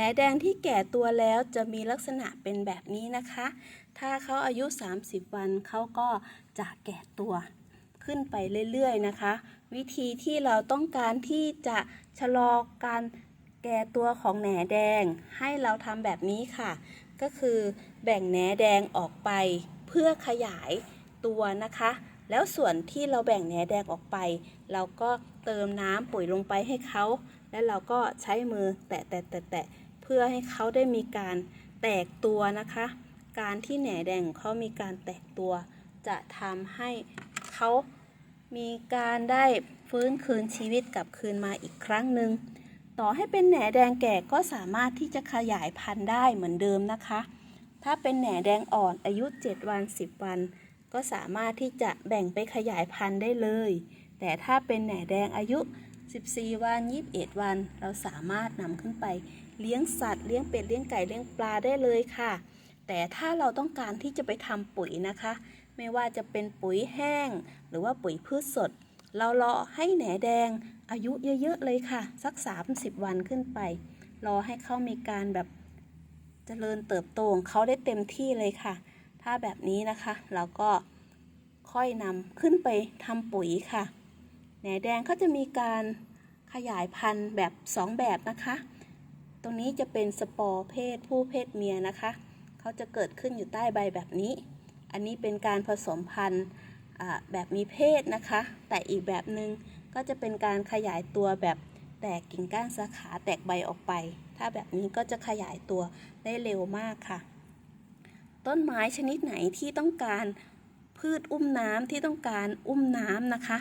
แหนแดงที่แก่ตัวแล้วจะมีลักษณะเป็นแบบนี้นะคะ ถ้าเขาอายุ 30 วันเขาก็จะแก่ตัวขึ้นไปเรื่อยๆนะคะ วิธีที่เราต้องการที่จะชะลอการแก่ตัวของแหนแดงให้เราทำแบบนี้ค่ะ ก็คือแบ่งแหนแดงออกไปเพื่อขยายตัวนะคะ แล้วส่วนที่เราแบ่งแหนแดงออกไป เราก็เติมน้ำปุ๋ยลงไปให้เขา แล้วเราก็ใช้มือแตะแตะแตะแตะ พื่อให้เขาได้มีการแตกตัวนะคะ การที่แหนแดงเขามีการแตกตัว จะทำให้เขามีการได้ฟื้นคืนชีวิตกลับคืนมาอีกครั้งหนึ่งต่อให้เป็นแหนแดงแก่ก็สามารถที่จะขยายพันธุ์ได้เหมือนเดิมนะคะ ถ้าเป็นแหนแดงอ่อนอายุ 7 วัน 10 วัน ก็สามารถที่จะแบ่งไปขยายพันธุ์ได้เลย แต่ถ้าเป็นแหนแดงอายุ 14 วัน 21 วัน เราสามารถนำขึ้นไปเลี้ยงสัตว์เลี้ยงเป็ดเลี้ยงไก่เลี้ยงปลาได้เลยค่ะ แต่ถ้าเราต้องการที่จะไปทำปุ๋ยนะคะ ไม่ว่าจะเป็นปุ๋ยแห้ง หรือว่าปุ๋ยพืชสด เรารอให้แหนแดงอายุเยอะๆเลยค่ะ สัก 30 วันขึ้นไป รอให้เขามีการแบบเจริญเติบโตของเขาได้เต็มที่เลยค่ะ ถ้าแบบนี้นะคะเราก็ค่อยนำขึ้นไปทำปุ๋ยค่ะแหนแดงเขาจะมีการ ขยายพันธุ์แบบ 2 แบบนะคะ ตรงนี้จะเป็นสปอร์เพศผู้เพศเมียนะคะ เขาจะเกิดขึ้นอยู่ใต้ใบแบบนี้ อันนี้เป็นการผสมพันธุ์แบบมีเพศนะคะ แต่อีกแบบหนึ่งก็จะเป็นการขยายตัวแบบแตกกิ่งก้านสาขาแตกใบออกไป ถ้าแบบนี้ก็จะขยายตัวได้เร็วมากค่ะ ต้นไม้ชนิดไหนที่ต้องการพืชอุ้มน้ำที่ต้องการอุ้มน้ำนะคะ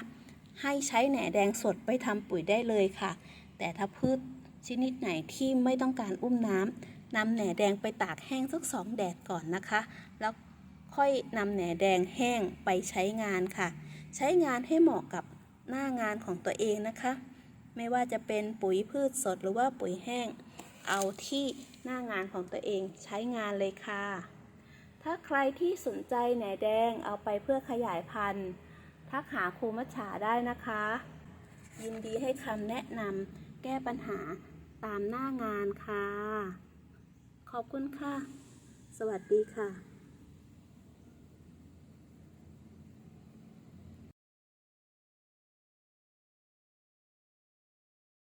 ให้ใช้แหน่แดงสดไปทำปุ๋ยได้เลยค่ะ แต่ถ้าพืชชนิดไหนที่ไม่ต้องการอุ้มน้ำนำแหน่แดงไปตากแห้งสักสองแดดก่อนนะคะ แล้วค่อยนำแหน่แดงแห้งไปใช้งานค่ะ ใช้งานให้เหมาะกับหน้างานของตัวเองนะคะ ไม่ว่าจะเป็นปุ๋ยพืชสดหรือว่าปุ๋ยแห้ง เอาที่หน้างานของตัวเองใช้งานเลยค่ะ ถ้าใครที่สนใจแหน่แดงเอาไปเพื่อขยายพันธุ์ ทักหาครูมัชฉาได้นะคะ ยินดีให้คำแนะนำแก้ปัญหาตามหน้างานค่ะ ขอบคุณค่ะ สวัสดีค่ะ